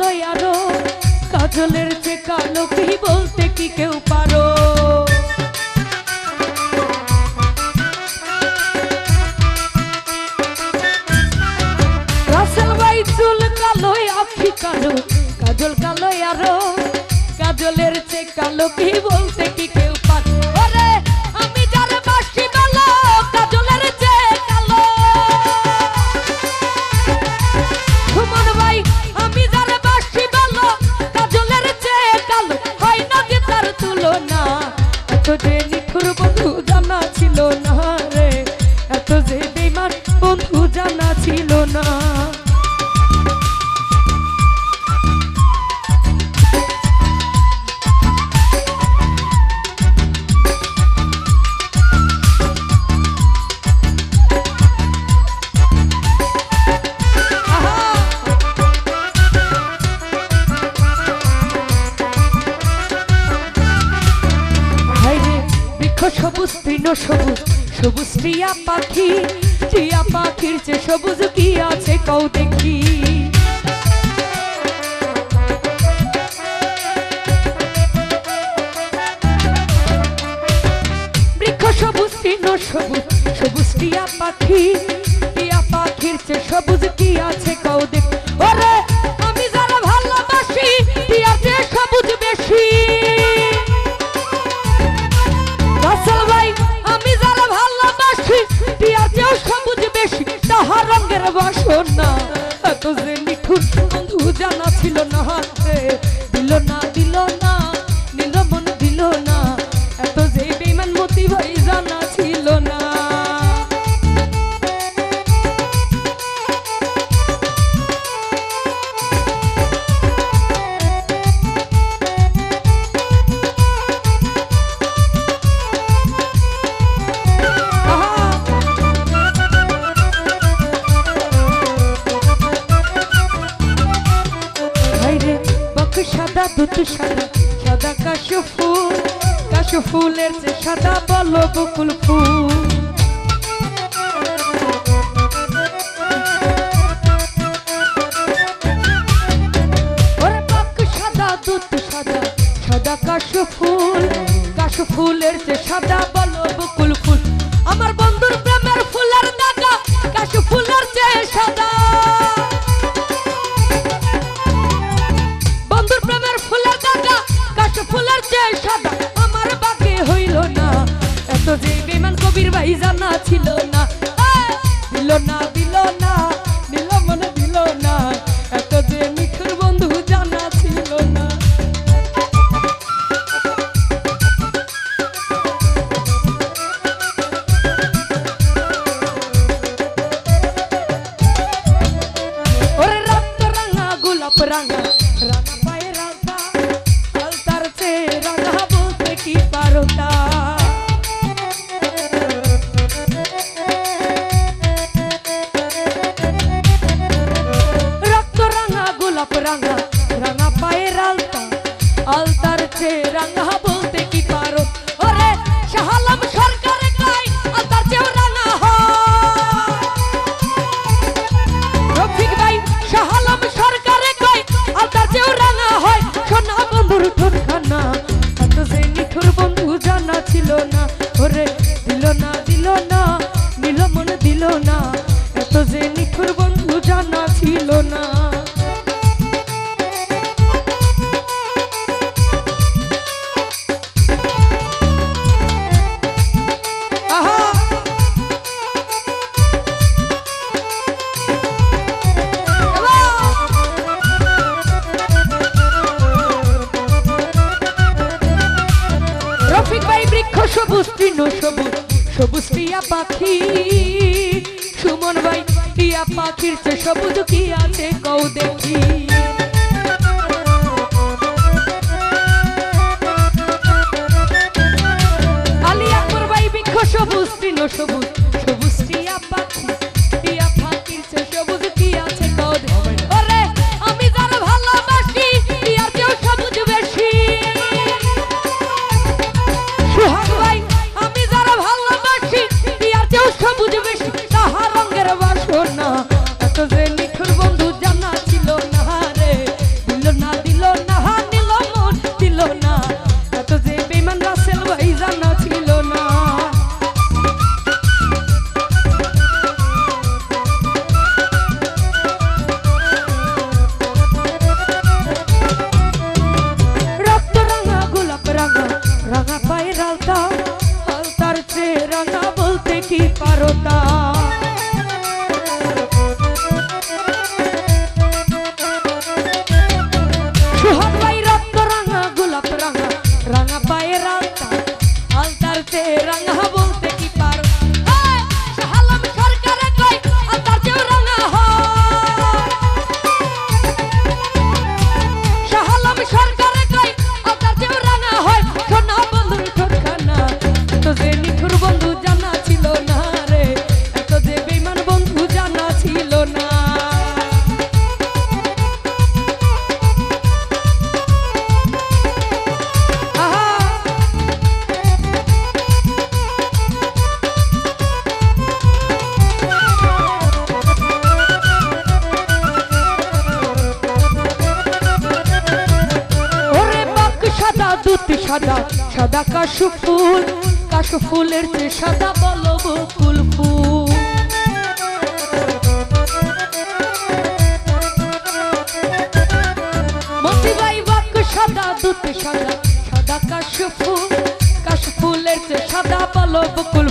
নয় আরও। কাজলের চেয়ে কালো কি বলতে কি কেউ পারো? রাসেল ভাই চুল কালো আখি কালো। কাজল কালো আরও। কাজলের চেয়ে কালো কি বলতে সবুজ তৃণ সবুজ সবুজ টিয়া পাখি টিয়া পাখির যে সবুজ কি আছে কৌ দেখি। সবুজ সবুজ টিয়া পাখি টিয়া পাখির যে সবুজ কি আছে কৌ দেখ। বন্ধু জানা একটু সাদা সাদা কাশ ফুল, কাশ ফুলের যে সাদা বলো বকুল ফুল। সাদা সাদা কাশ ফুল, কাশ ফুলের যে সাদা বলো বকুল ফুল। আমার I love. সবুজ টিয়া পাখি, সুমন ভাই টিয়া পাখির চেয়ে সবুজ কি আছে কৌ দেখি সবুজ, তৃণ সবুজ সবুজ টিয়া পাখি। দুটি সাদা সাদা কাশু ফুল, কাশু ফুলের যে সাদা বলো ফুল। ফুল সাদা দুটি ফুল, কাশু ফুলের চেয়ে সাদা বলো বকুল